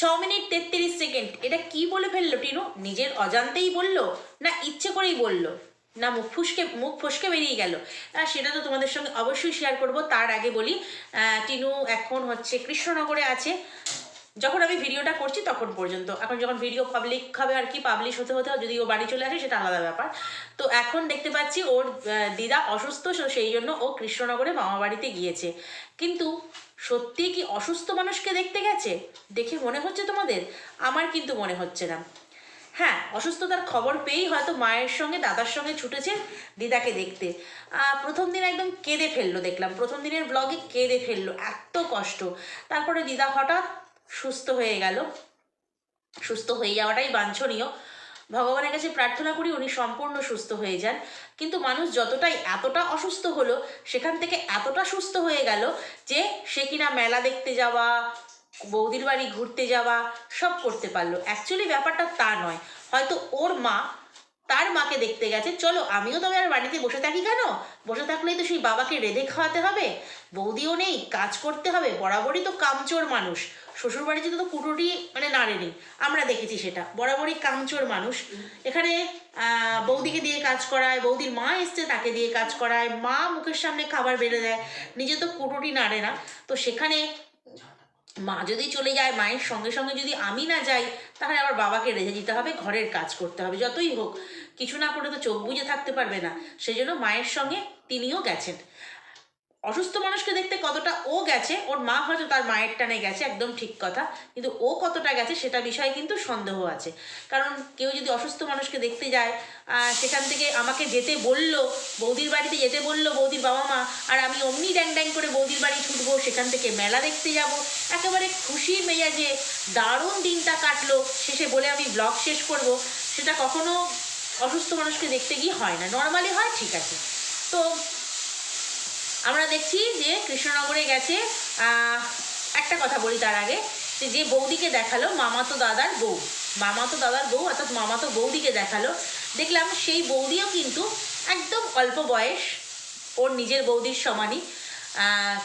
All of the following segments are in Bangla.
ছ মিনিট তেত্রিশ সেকেন্ড। এটা কি বলে ফেলল টিনু? নিজের অজান্তেই বলল না ইচ্ছে করেই বলল? না, মুখ ফুসকে মুখ ফুসকে বেরিয়ে গেল। সেটা তো তোমাদের সঙ্গে অবশ্যই শেয়ার করব। তার আগে বলি টিনু এখন হচ্ছে কৃষ্ণনগরে আছে। যখন আমি ভিডিওটা করছি তখন পর্যন্ত। এখন যখন ভিডিও পাবলিক হবে আর কি পাবলিশ হতে হতে যদি ও বাড়ি চলে আসে সেটা আলাদা ব্যাপার। তো এখন দেখতে পাচ্ছি ওর দিদা অসুস্থ সেই জন্য ও কৃষ্ণনগরে মামা বাড়িতে গিয়েছে। কিন্তু সত্যি কি অসুস্থ মানুষকে দেখতে গেছে? দেখে মনে হচ্ছে তোমাদের? আমার কিন্তু মনে হচ্ছে না। হ্যাঁ অসুস্থতার খবর পেয়েই হয়তো মায়ের সঙ্গে, দাদার সঙ্গে ছুটেছে দিদাকে দেখতে। প্রথম দিন একদম কেঁদে ফেলল দেখলাম। প্রথম দিনের ব্লগে কেঁদে ফেলল, এত কষ্ট। তারপরে দিদা হঠাৎ সুস্থ হয়ে গেল। সুস্থ হয়ে যাওয়াটাই বাঞ্ছনীয়। ভগবানের কাছে প্রার্থনা করি উনি সম্পূর্ণ সুস্থ হয়ে যান। কিন্তু মানুষ যতটাই এতটা অসুস্থ হলো, সেখান থেকে এতটা সুস্থ হয়ে গেল যে সে কিনা মেলা দেখতে যাওয়া, বৌদির বাড়ি ঘুরতে যাওয়া, সব করতে পারল। অ্যাকচুয়ালি ব্যাপারটা তা নয়। হয়তো ওর মা তার মাকে দেখতে গেছে, চলো আমিও তবে আর বাড়িতে বসে থাকি কেন? বসে থাকলেই তো সেই বাবাকে রেঁধে খাওয়াতে হবে। বৌদিও নেই, কাজ করতে হবে। বরাবরই তো কামচোর মানুষ। শ্বশুর বাড়িতে তো কুটোটি মানে নাড়েনি আমরা দেখেছি সেটা। বরাবরই কামচোর মানুষ। এখানে বৌদিকে দিয়ে কাজ করায়, বৌদির মা এসছে তাকে দিয়ে কাজ করায়, মা মুখের সামনে খাবার বেড়ে দেয়। নিজে তো কুটোটি নাড়ে না। তো সেখানে মা যদি চলে যায়, মায়ের সঙ্গে সঙ্গে যদি আমি না যাই, তাহলে আবার বাবাকে রেখে দিতে হবে, ঘরের কাজ করতে হবে, যতই হোক। কিছু না করে তো চোখ বুজে থাকতে পারবে না। সেজন্য মায়ের সঙ্গে তিনিও গেছেন। অসুস্থ মানুষকে দেখতে কতটা ও গেছে, ওর মা হয়তো তার মায়ের টানে গেছে, একদম ঠিক কথা, কিন্তু ও কতটা গেছে সেটা বিষয়ে কিন্তু সন্দেহ আছে। কারণ কেউ যদি অসুস্থ মানুষকে দেখতে যায় সেখান থেকে আমাকে যেতে বলল, বৌদির বাড়িতে যেতে বলল বৌদির বাবা মা, আর আমি অমনি ড্যাং ড্যাং করে বৌদির বাড়ি ছুটবো, সেখান থেকে মেলা দেখতে যাব, একেবারে খুশি মেজাজে দারুণ দিনটা কাটলো, শেষে বলে আমি ব্লগ শেষ করব, সেটা কখনো অসুস্থ মানুষকে দেখতে গিয়ে হয় না, নর্মালি হয়, ঠিক আছে। তো আমরা দেখছি যে কৃষ্ণনগরে গেছে একটা কথা বলি তার আগে, যে যে বৌদিকে দেখাল মামাতো দাদার বউ, মামাতো দাদার বউ অর্থাৎ মামাতো বৌদিকে দেখাল, দেখলাম সেই বৌদিও কিন্তু একদম অল্প বয়স, ওর নিজের বৌদির সমানই।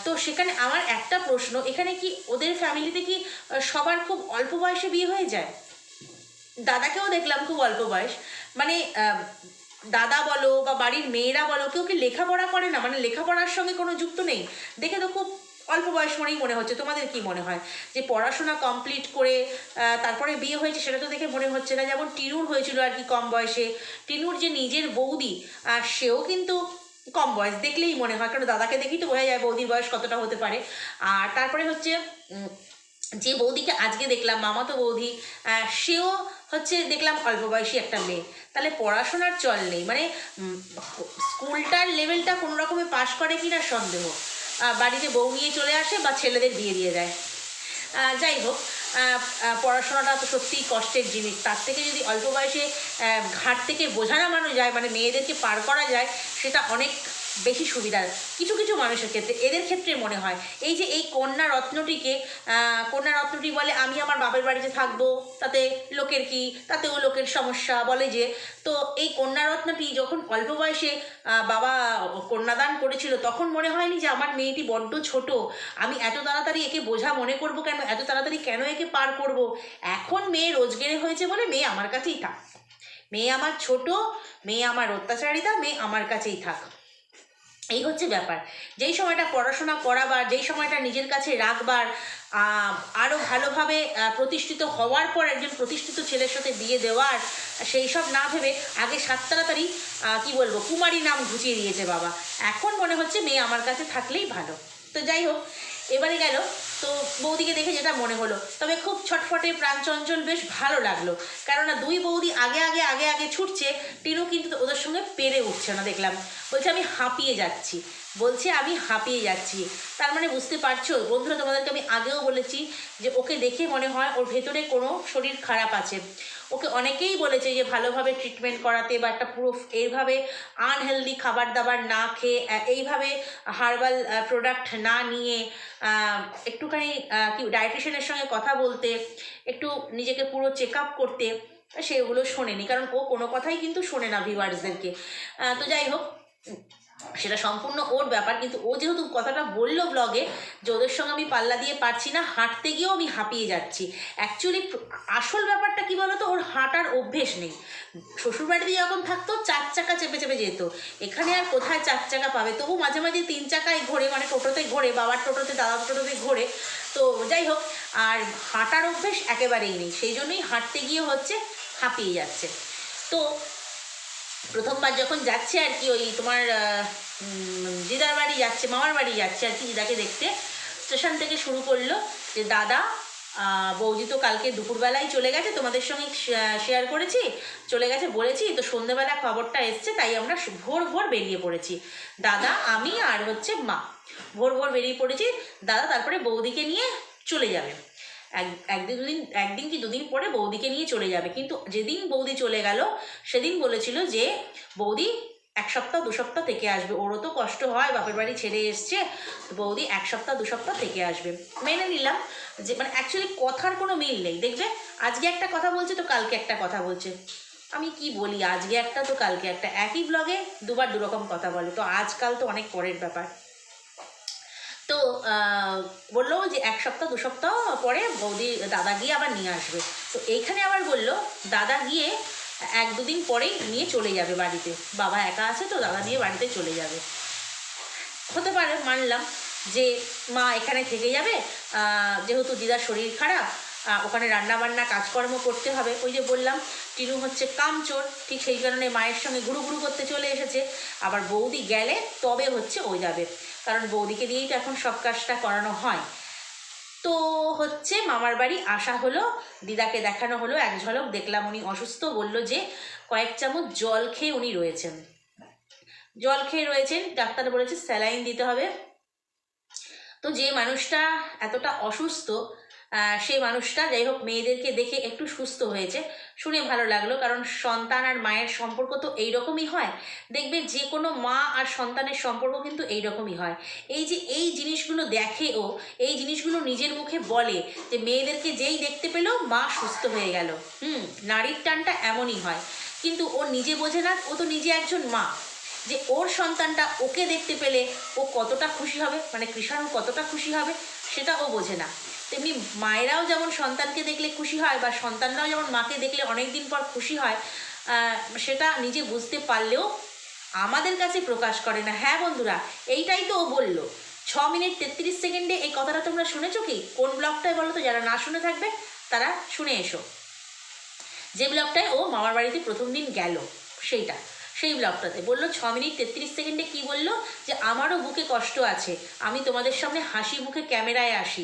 তো সেখানে আমার একটা প্রশ্ন, এখানে কি ওদের ফ্যামিলিতে কি সবার খুব অল্প বয়সে বিয়ে হয়ে যায়? দাদাকেও দেখলাম খুব অল্প বয়স মানে দাদা বলো বা বাড়ির মেয়েরা বলো, কেউ কি লেখাপড়া করে না? মানে লেখাপড়ার সঙ্গে কোনো যুক্ত নেই? দেখে তো খুব অল্প বয়স মনেই মনে হচ্ছে। তোমাদের কি মনে হয়? যে পড়াশোনা কমপ্লিট করে তারপরে বিয়ে হয়েছে সেটা তো দেখে মনে হচ্ছে না। যেমন টিনুর হয়েছিল আর কি কম বয়সে। টিনুর যে নিজের বৌদি, আর সেও কিন্তু কম বয়স দেখলেই মনে হয়। কারণ দাদাকে দেখেই তো বোঝা যায় বৌদির বয়স কতটা হতে পারে। আর তারপরে হচ্ছে যে বৌদিকে আজকে দেখলাম, মামাতো বৌদি সেও হচ্ছে দেখলাম অল্প বয়সী একটা মেয়ে। তাহলে পড়াশোনার চল নেই। মানে স্কুলটার লেভেলটা কোনো রকমে পাশ করে কিনা সন্দেহ। বাড়িতে বউ নিয়ে চলে আসে বা ছেলেদের বিয়ে দিয়ে দেয়। যাই হোক পড়াশোনাটা তো সত্যিই কষ্টের জিনিস। তার থেকে যদি অল্প বয়সে ঘাট থেকে বোঝানো মানুষ যায় মানে মেয়েদেরকে পার করা যায়, সেটা অনেক বেশি সুবিধার কিছু কিছু মানুষের ক্ষেত্রে, এদের ক্ষেত্রে মনে হয়, এই যে এই কন্যা রত্নটিকে কন্যা রত্নটি বলে, আমি আমার বাপের বাড়িতে থাকব, তাতে লোকের কি, তাতেও লোকের সমস্যা। বলে যে, তো এই কন্যা রত্নটি যখন অল্প বয়সে বাবা কন্যাদান করেছিল, তখন মনে হয়নি যে আমার মেয়েটি বড্ড ছোট। আমি এত তাড়াতাড়ি একে বোঝা মনে করব কেন? এত তাড়াতাড়ি কেন একে পার করব? এখন মেয়ে রোজগেরে হয়েছে বলে মেয়ে আমার কাছেই থাক। মেয়ে আমার ছোট, মেয়ে আমার অত্যাচারিতা, মেয়ে আমার কাছেই থাক। এই হচ্ছে ব্যাপার। যেই সময়টা পড়াশোনা করাবার, যেই সময়টা নিজের কাছে রাখবার আরও ভালোভাবে প্রতিষ্ঠিত হওয়ার পর একজন প্রতিষ্ঠিত ছেলের সাথে বিয়ে দেওয়ার, সেই সব না ভেবে আগে সাত তাড়াতাড়ি কী বলব কুমারী নাম ঘুচিয়ে দিয়েছে বাবা। এখন মনে হচ্ছে মেয়ে আমার কাছে থাকলেই ভালো। তো যাই হোক এবারে গেল। তো বৌদিকে দেখে যেটা মনে হলো, তবে খুব ছটফটে প্রাণচঞ্চল বেশ ভালো লাগল। কেননা দুই বৌদি আগে আগে আগে আগে ছুটছে, টিনু কিন্তু ওদের সঙ্গে পেরে উঠছে না দেখলাম। বলছে, আমি হাঁপিয়ে যাচ্ছি। বলছে, আমি হাঁপিয়ে যাচ্ছি। তার মানে বুঝতে পারছ, বন্ধুরা, তোমাদেরকে আমি আগেও বলেছি যে ওকে দেখে মনে হয় ওর ভেতরে কোনো শরীর খারাপ আছে। ওকে অনেকেই বলেছে যে ভালোভাবে ট্রিটমেন্ট করাতে বা একটা পুরো এইভাবে আনহেলদি খাবার দাবার না খেয়ে, এইভাবে হার্বাল প্রোডাক্ট না নিয়ে একটুখানি কি ডায়েটিশিয়ানের সঙ্গে কথা বলতে, একটু নিজেকে পুরো চেক আপ করতে, সেগুলো শোনেনি। কারণ ও কোনো কথাই কিন্তু শোনে না ভিউয়ার্সদেরকে তো যাই হোক সেটা সম্পূর্ণ ওর ব্যাপার, কিন্তু ও যেহেতু কথাটা বলল ব্লগে যে ওদের সঙ্গে আমি পাল্লা দিয়ে পারছি না, হাঁটতে গিয়েও আমি হাঁপিয়ে যাচ্ছি। অ্যাকচুয়ালি আসল ব্যাপারটা কি বলতো, ওর হাঁটার অভ্যেস নেই। শ্বশুরবাড়িতে যখন থাকতো, চার চাকা চেপে চেপে যেত। এখানে আর কোথায় চার চাকা পাবে? তবু মাঝে মাঝে তিন চাকায় ঘোরে মানে টোটোতে ঘোরে, বাবার টোটোতে, দাদার টোটোতে ঘোরে। তো যাই হোক, আর হাঁটার অভ্যেস একেবারেই নেই। সেই জন্যই হাঁটতে গিয়ে হচ্ছে হাঁপিয়ে যাচ্ছে। তো প্রথমবার যখন যাচ্ছে আর কি, ওই তোমার দিদার বাড়ি যাচ্ছে, মামার বাড়ি যাচ্ছে আর কি দিদাকে দেখতে। স্টেশন থেকে শুরু করল যে, দাদা বৌদি তো কালকে দুপুরবেলায় চলে গেছে, তোমাদের সঙ্গে শেয়ার করেছি, চলে গেছে বলেছি, তো সন্ধ্যেবেলা খবরটা এসছে, তাই আমরা ভোর ভোর বেরিয়ে পড়েছি। দাদা, আমি আর হচ্ছে মা, ভোর ভোর বেরিয়ে পড়েছি, দাদা তারপরে বৌদিকে নিয়ে চলে যাবে। এক একদিন দুদিন একদিন কি দুদিন পরে বৌদিকে নিয়ে চলে যাবে। কিন্তু যেদিন বৌদি চলে গেল, সেদিন বলেছিল যে, বৌদি এক সপ্তাহ, দু সপ্তাহ থেকে আসবে। ওরও তো কষ্ট হয়, বাপের বাড়ি ছেড়ে এসছে। বৌদি এক সপ্তাহ, দু সপ্তাহ থেকে আসবে। মেনে নিলাম যে মানে অ্যাকচুয়ালি কথার কোনো মিল নেই। দেখবে, আজকে একটা কথা বলছে তো কালকে একটা কথা বলছে। আমি কি বলি, আজকে একটা তো কালকে একটা। একই ব্লগে দুবার দুরকম কথা বলে। তো আজকাল তো অনেক পরের ব্যাপার। বলল যে এক সপ্তাহ, দু সপ্তাহ পরে বৌদি, দাদা গিয়ে আবার নিয়ে আসবে। তো এইখানে আবার বলল, দাদা গিয়ে এক দুদিন পরেই নিয়ে চলে যাবে বাড়িতে। বাবা একা আছে তো, দাদা নিয়ে বাড়িতে চলে যাবে। হতে পারে, মানলাম যে মা এখানে থেকে যাবে। যেহেতু দিদার শরীর খারাপ ওখানে রান্না বান্না কাজকর্ম করতে হবে। ওই যে বললাম, টিনু হচ্ছে কামচোর, ঠিক সেই কারণে মায়ের সঙ্গে ঘুরু ঘুরু করতে চলে এসেছে। আবার বৌদি গেলে তবে হচ্ছে ও যাবে। কারণ বৌদিকে দিয়েই তো এখন সব কাজটা করানো হয়। তো হচ্ছে মামার বাড়ি আসা হলো, দিদাকে দেখানো হলো, এক ঝলক দেখলাম উনি অসুস্থ, বলল যে কয়েক চামচ জল খেয়ে উনি রয়েছেন। জল খেয়ে রয়েছেন, ডাক্তার বলেছে স্যালাইন দিতে হবে। তো যে মানুষটা এতটা অসুস্থ সেই মানুষটা, যাই হোক, মেয়েদেরকে দেখে একটু সুস্থ হয়েছে। শুনে ভালো লাগল, কারণ সন্তান আর মায়ের সম্পর্ক তো এইরকমই হয়। দেখবে যে কোনো মা আর সন্তানের সম্পর্ক কিন্তু এইরকমই হয়। এই যে এই জিনিসগুলো দেখে ও, এই জিনিসগুলো নিজের মুখে বলে যে মেয়েদেরকে যেই দেখতে পেল, মা সুস্থ হয়ে গেল। হুম, নারীর টানটা এমনই হয়। কিন্তু ও নিজে বোঝে না, ও তো নিজে একজন মা। যে ওর সন্তানটা ওকে দেখতে পেলে ও কতটা খুশি হবে মানে কৃষাণু কতটা খুশি হবে, সেটা ও বোঝে না। তেমনি মায়েরাও যেমন সন্তানকে দেখলে খুশি হয় বা সন্তানরাও যেমন মাকে দেখলে অনেক দিন পর খুশি হয় সেটা নিজে বুঝতে পারলেও আমাদের কাছে প্রকাশ করে না। হ্যাঁ বন্ধুরা, এইটাই তো ও বলল। ছ মিনিট তেত্রিশ সেকেন্ডে এই কথাটা তোমরা শুনেছো কি? কোন ব্লগটায় বলো তো? যারা না শুনে থাকবে, তারা শুনে এসো। যে ব্লগটায় ও মামার বাড়িতে প্রথম দিন গেল, সেইটা। সেই ব্লগটাতে বলল, ছ মিনিট তেত্রিশ সেকেন্ডে কি বলল? যে আমারও বুকে কষ্ট আছে। আমি তোমাদের সামনে হাসি মুখে ক্যামেরায় আসি।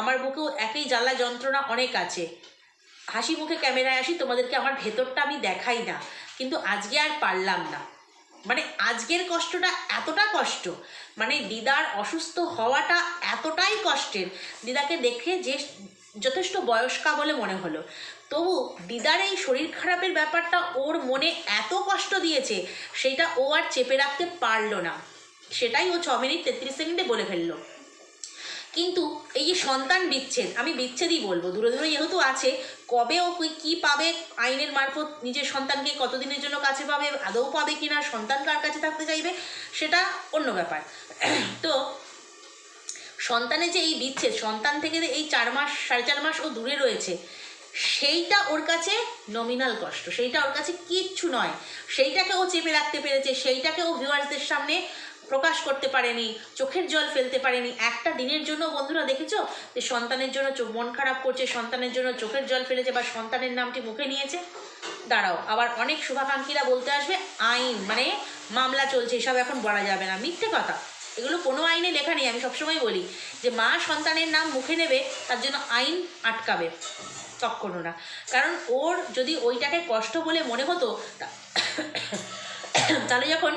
আমার বুকেও একই জ্বালা যন্ত্রণা অনেক আছে। হাসি মুখে ক্যামেরায় আসি, তোমাদেরকে আমার ভেতরটা আমি দেখাই না। কিন্তু আজকে আর পারলাম না। মানে আজকের কষ্টটা এতটা কষ্ট। মানে দিদার অসুস্থ হওয়াটা এতটাই কষ্টের। দিদাকে দেখে যে যথেষ্ট বয়স্কা বলে মনে হলো। তবু দিদার এই শরীর খারাপের ব্যাপারটা ওর মনে এত কষ্ট দিয়েছে, সেটা ও আর চেপে রাখতে পারল না। সেটাই ও ছ মিনিট তেত্রিশ সেকেন্ডে বলে ফেলল। কিন্তু এই যে সন্তান বিচ্ছেদ, আমি বিচ্ছেদই বলব। দূরে দূরে যেহেতু আছে, কবে ও কি- পাবে, আইনের মারফত নিজের সন্তানকে কতদিনের জন্য কাছে পাবে, আদৌ পাবে কি না সন্তান কার কাছে থাকতে চাইবে, সেটা অন্য ব্যাপার। তো সন্তানের যে এই বিচ্ছেদ, সন্তান থেকে এই চার মাস, সাড়ে চার মাস ও দূরে রয়েছে, সেইটা ওর কাছে নমিনাল কষ্ট, সেইটা ওর কাছে কিচ্ছু নয়। সেইটাকে ও চেপে রাখতে পেরেছে, সেইটাকে ও ভিউয়ার্সদের সামনে প্রকাশ করতে পারেনি, চোখের জল ফেলতে পারেনি। একটা দিনের জন্য, বন্ধুরা দেখেছ? যে সন্তানের জন্য চো- মন খারাপ করছে, সন্তানের জন্য চোখের জল ফেলেছে বা সন্তানের নামটি মুখে নিয়েছে, দাঁড়াও, আবার অনেক শুভাকাঙ্ক্ষীরা বলতে আসবে, আইন মানে মামলা চলছে, এসব এখন বলা যাবে না। মিথ্যে কথা। এগুলো কোনো আইনে লেখা নেই, আমি সবসময় বলি যে মা সন্তানের নাম মুখে নেবে, তার জন্য আইন আটকাবে কখনো না কারণ ওর যদি ওইটাকে কষ্ট বলে মনে হতো তাহলে যখন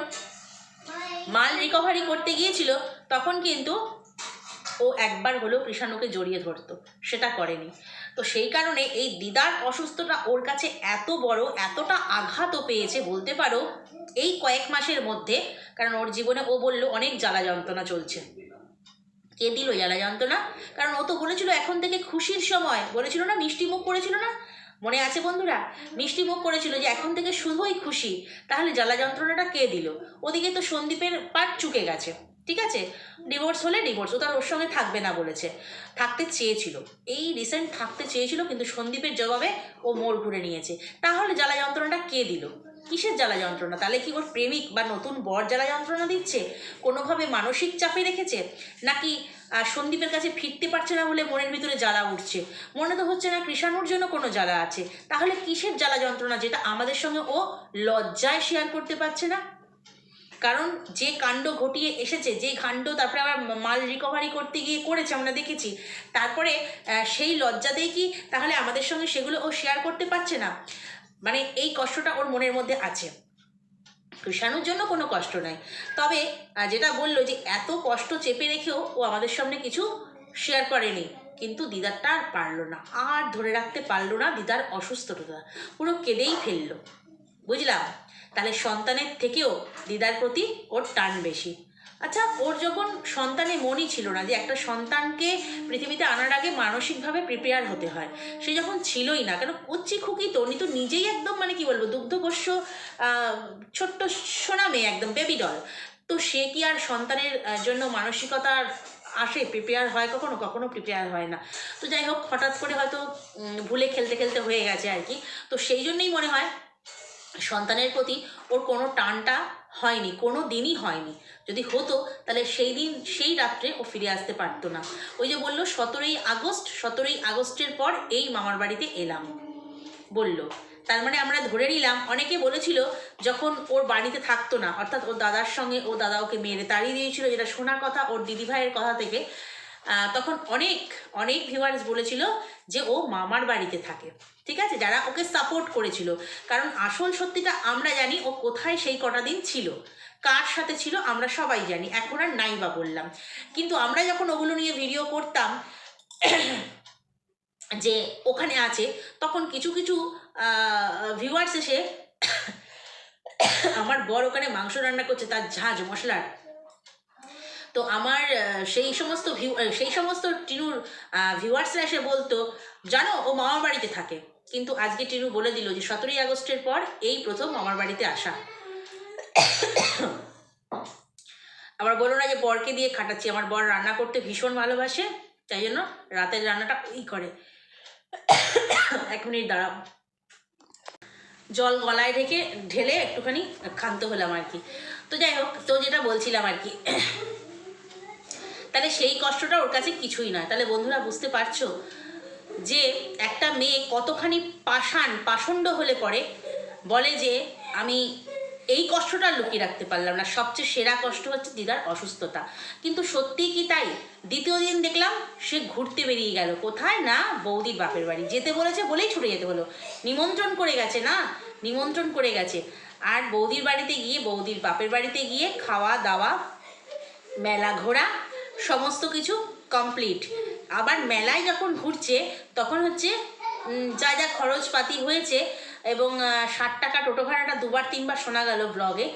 মাল রিকভারি করতে গিয়েছিল, তখন কিন্তু ও একবার হলেও কৃষাণুকে জড়িয়ে ধরতো, সেটা করেনি। তো সেই কারণে এই দিদার অসুস্থতা ওর কাছে এত বড়, এতটা আঘাতও পেয়েছে বলতে পারো এই কয়েক মাসের মধ্যে। কারণ ওর জীবনে ও বলল, অনেক জ্বালা যন্ত্রণা চলছে। কে দিল জ্বালা যন্ত্রণা? কারণ ও তো বলেছিল এখন থেকে খুশির সময়। বলেছিল না, মিষ্টি মুখ করেছিল না? মনে আছে বন্ধুরা? মিষ্টি মুখ করেছিল যে এখন থেকে শুধুই খুশি। তাহলে জ্বালা যন্ত্রণাটা কে দিল? ওদিকে তো সন্দীপের পাট চুকে গেছে। ঠিক আছে? ডিভোর্স হলে ডিভোর্স ও তার ওর সঙ্গে থাকবে না বলেছে। থাকতে চেয়েছিল। এই রিসেন্ট থাকতে চেয়েছিল, কিন্তু সন্দীপের জবাবে ও মোড় ঘুরে নিয়েছে। তাহলে জ্বালা যন্ত্রণাটা কে দিল? কিসের জ্বালা যন্ত্রণা? তাহলে কি ওর প্রেমিক বা নতুন বর জ্বালা যন্ত্রণা দিচ্ছে? কোনোভাবে মানসিক চাপে রেখেছে? নাকি সন্দীপের কাছে ফিরতে পারছে না বলে মনের ভিতরে জ্বালা উঠছে? মনে তো হচ্ছে না কৃষাণুর জন্য কোনো জ্বালা আছে। তাহলে কিসের জ্বালা যন্ত্রণা যেটা আমাদের সঙ্গে ও লজ্জায় শেয়ার করতে পারছে না? কারণ যে কাণ্ড ঘটিয়ে এসেছে যে কাণ্ড তারপরে আবার মাল রিকভারি করতে গিয়ে করেছে আমরা দেখেছি, তারপরে সেই লজ্জাতেই কি তাহলে আমাদের সঙ্গে সেগুলো ও শেয়ার করতে পারছে না? মানে এই কষ্টটা ওর মনের মধ্যে আছে। কৃষাণুর জন্য কোনো কষ্ট নাই। তবে যেটা বলল যে এত কষ্ট চেপে রেখেও ও আমাদের সামনে কিছু শেয়ার করেনি, কিন্তু দিদারটা আর পারল না। আর ধরে রাখতে পারল না, দিদার অসুস্থতা। পুরো কেঁদেই ফেলল। বুঝলাম? তাহলে সন্তানের থেকেও দিদার প্রতি ওর টান বেশি। আচ্ছা ওর যখন সন্তানে মনই ছিল না যে একটা সন্তানকে পৃথিবীতে আনার আগে মানসিকভাবে প্রিপেয়ার হতে হয়, সে যখন ছিলই না, কেন কচ্ছি খুকি তো, উনি তো নিজেই একদম মানে কি বলব দুগ্ধপোষ্য ছোট্ট সোনা মেয়ে, একদম বেবি ডল তো সে কি আর সন্তানের জন্য মানসিকতার আসে প্রিপেয়ার হয় কখনো? কখনো প্রিপেয়ার হয় না। তো যাই হোক, হঠাৎ করে হয়তো ভুলে খেলতে খেলতে হয়ে গেছে আর কি। তো সেই জন্যই মনে হয় সন্তানের প্রতি ওর কোনো টানটা হয়নি, কোনো দিনই হয়নি। যদি হতো, তাহলে সেই দিন, সেই রাত্রে ও ফিরে আসতে পারতো না। ওই যে বলল, সতেরোই আগস্ট, সতেরোই আগস্টের পর এই মামার বাড়িতে এলাম। বলল, তার মানে আমরা ধরে নিলাম, অনেকে বলেছিল যখন ওর বাড়িতে থাকতো না, অর্থাৎ ওর দাদার সঙ্গে ও দাদা ওকে মেরে তাড়িয়ে দিয়েছিল, যেটা শোনা কথা ওর দিদিভাইয়ের কথা থেকে তখন অনেক অনেক ভিউয়ার্স বলেছিল যে ও মামার বাড়িতে থাকে, ঠিক আছে? যারা ওকে সাপোর্ট করেছিল। কারণ আসল সত্যিটা আমরা জানি ও কোথায় সেই কটা দিন ছিল, কার সাথে ছিল আমরা সবাই জানি, এখন আর নাই বা বললাম। কিন্তু আমরা যখন ওগুলো নিয়ে ভিডিও করতাম, যে ওখানে আছে, তখন কিছু কিছু ভিউয়ার্স এসে আমার বর ওখানে মাংস রান্না করছে, তার ঝাঁঝ মশলার। তো আমার সেই সমস্ত ভিউ সেই সমস্ত টিনুর ভিউয়ার্সরা এসে বলতো, জানো, ও মামার বাড়িতে থাকে। কিন্তু আজকে টিনু বলে দিল যে, সতেরোই আগস্টের পর এই প্রথম মামার বাড়িতে আসা। আবার বলো না যে, বরকে দিয়ে খাটাচ্ছি। আমার বর রান্না করতে ভীষণ ভালোবাসে, তাই জন্য রাতের রান্নাটা ওই করে। এক মিনিট দাঁড়াও। জল গলায় রেখে ঢেলে একটুখানি ক্ষান্ত হলাম আর কি। তো যাই হোক, তো যেটা বলছিলাম আর কি তাহলে সেই কষ্টটা ওর কাছে কিছুই নয়। তাহলে বন্ধুরা বুঝতে পারছ যে একটা মেয়ে কতখানি পাষাণ, পাষণ্ড হলে পরে বলে যে, আমি এই কষ্টটা লুকিয়ে রাখতে পারলাম না। সবচেয়ে সেরা কষ্ট হচ্ছে দিদার অসুস্থতা। কিন্তু সত্যিই কি তাই? দ্বিতীয় দিন দেখলাম সে ঘুরতে বেরিয়ে গেল। কোথায়? না, বৌদির বাপের বাড়ি। যেতে বলেছে বলেই ছুটে যেতে হলো। নিমন্ত্রণ করে গেছে, না? নিমন্ত্রণ করে গেছে। আর বৌদির বাড়িতে গিয়ে, বৌদির বাপের বাড়িতে গিয়ে খাওয়া দাওয়া মেলা ঘোরা সমস্ত কিছু কমপ্লিট আবার মেলায় যখন ঘুরছে, তখন হচ্ছে যা যা খরচপাতি হয়েছে এবং ষাট টাকা টোটো ভাড়াটা দুবার তিনবার শোনা গেল ব্লগে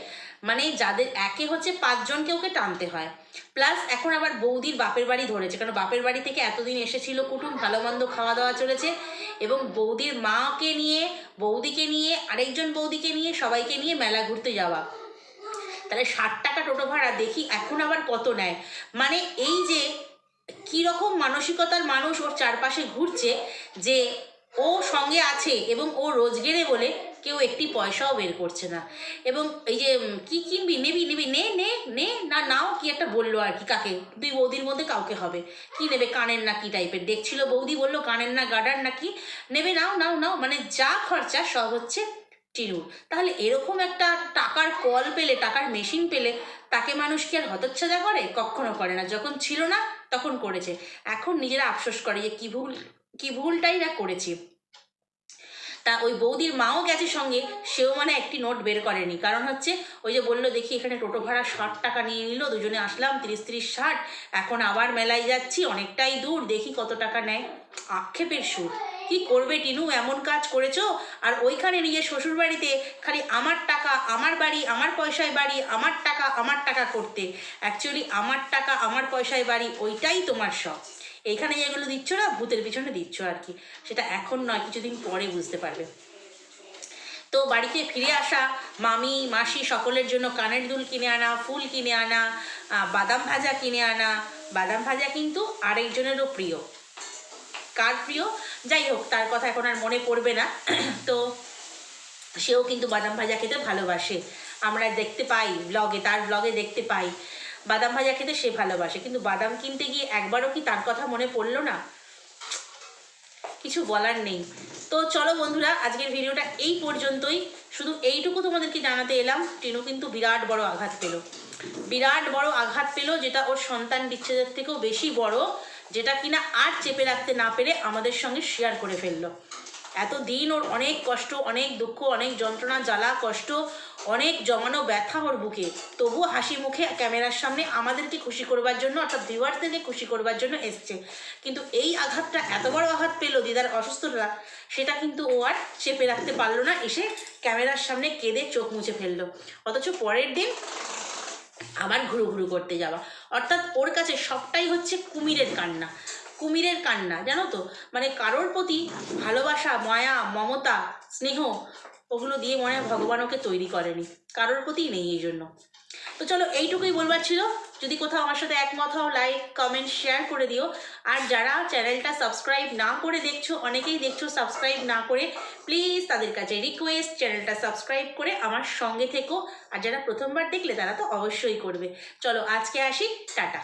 মানে যাদের, একে হচ্ছে পাঁচজনকে ওকে টানতে হয়। প্লাস এখন আবার বৌদির বাপের বাড়ি ধরেছে, কারণ বাপের বাড়ি থেকে এতদিন এসেছিল কুটুম, ভালো মন্দ খাওয়া দাওয়া চলেছে এবং বৌদির মাকে নিয়ে, বৌদিকে নিয়ে, আরেকজন বৌদিকে নিয়ে, সবাইকে নিয়ে মেলা ঘুরতে যাওয়া। তাহলে ষাট টাকা টোটো ভাড়া, দেখি এখন আবার কত নেয়। মানে এই যে কীরকম মানসিকতার মানুষ ওর চারপাশে ঘুরছে যে ও সঙ্গে আছে এবং ও রোজগেরে বলে কেউ একটি পয়সাও বের করছে না। এবং এই যে কি কিনবি, নেবি নেবি, নে নে নে, না, নাও, কি একটা বলল আর কি কাকে? দুই বৌদির মধ্যে কাউকে হবে। কি নেবে, কানের না কি টাইপের দেখছিল বৌদি বলল, কানের না গার্ডার না কি? নেবে, নাও নাও নাও মানে যা খরচা সব হচ্ছে টিনুর তাহলে এরকম একটা টাকার কল পেলে, টাকার মেশিন পেলে, তাকে মানুষ কি আর হতচ্ছাদা করে? কখনো করে না। যখন ছিল না, তখন করেছে। এখন নিজেরা আফসোস করে যে কি ভুল, কি ভুলটাই না করেছি। তা ওই বৌদির মাও গেছে সঙ্গে, সেও মানে একটি নোট বের করেনি। কারণ হচ্ছে, ওই যে বলল, দেখি এখানে টোটো ভাড়া ষাট টাকা নিয়ে নিল, দুজনে আসলাম, তিরিশ তিরিশ ষাট। এখন আবার মেলায় যাচ্ছি, অনেকটাই দূর, দেখি কত টাকা নেয়। আক্ষেপের সুর। কি করবে টিনু? এমন কাজ করেছ? আর ওইখানে নিজের শ্বশুর বাড়িতে খালি আমার টাকা, আমার বাড়ি, আমার পয়সায় বাড়ি, আমার টাকা আমার টাকা করতে। অ্যাকচুয়ালি আমার টাকা, আমার পয়সায় বাড়ি, ওইটাই তোমার সব এইখানে যেগুলো দিচ্ছ না, ভূতের পিছনে দিচ্ছ আর কি। সেটা এখন নয়, কিছুদিন পরে বুঝতে পারবে। তো বাড়িতে ফিরে আসা, মামি, মাসি সকলের জন্য কানের দুল কিনে আনা, ফুল কিনে আনা বাদাম ভাজা কিনে আনা। বাদাম ভাজা কিন্তু আরেকজনেরও প্রিয়। কার প্রিয়? যাই হোক, তার কথা এখন আর মনে পড়বে না। তো সেও কিন্তু বাদাম ভাজা খেতে ভালোবাসে। আমরা দেখতে পাই ব্লগে তার ব্লগে দেখতে পাই। বাদাম ভাজা খেতে সে ভালোবাসে। কিন্তু বাদাম কিনতে গিয়ে একবারও কি তার কথা মনে পড়ল না? কিছু বলার নেই। তো চলো বন্ধুরা, আজকের ভিডিওটা এই পর্যন্তই। শুধু এইটুকু তোমাদেরকে জানাতে এলাম, টিনু কিন্তু বিরাট বড় আঘাত পেল। বিরাট বড় আঘাত পেল, যেটা ওর সন্তান বিচ্ছেদের থেকেও বেশি বড়। যেটা কিনা আর চেপে রাখতে না পেরে আমাদের সঙ্গে শেয়ার করে ফেলল। এতদিন ওর অনেক কষ্ট, অনেক দুঃখ, অনেক যন্ত্রণা, জ্বালা, কষ্ট, অনেক জমানো ব্যথা ওর বুকে। তবু হাসি মুখে ক্যামেরার সামনে আমাদেরকে খুশি করবার জন্য অর্থাৎ ভিউয়ার্সদেরকে খুশি করবার জন্য এসছে। কিন্তু এই আঘাতটা এত বড় আঘাত পেল দিদার অসুস্থতা, সেটা কিন্তু ও আর চেপে রাখতে পারল না, এসে ক্যামেরার সামনে কেঁদে চোখ মুছে ফেলল। অথচ পরের দিন আবার ঘুরু ঘুরু করতে যাওয়া। অর্থাৎ ওর কাছে সবটাই হচ্ছে কুমিরের কান্না। কুমিরের কান্না, জানো তো? মানে কারোর প্রতি ভালোবাসা, মায়া, মমতা, স্নেহ ওগুলো দিয়ে মনে হয় ভগবান ওকে তৈরি করেনি। কারোর প্রতি নেই এই জন্য। তো চলো এইটুকুই বলবার ছিল। যদি কোথাও আমার সাথে একমত হও লাইক কমেন্ট শেয়ার করে দিও। আর যারা চ্যানেলটা সাবস্ক্রাইব না করে দেখছ, অনেকেই দেখছ সাবস্ক্রাইব না করে প্লিজ তাদের কাছে রিকোয়েস্ট চ্যানেলটা সাবস্ক্রাইব করে আমার সঙ্গে থেকো। আর যারা প্রথমবার দেখলে তারা তো অবশ্যই করবে। চলো আজকে আসি, টাটা।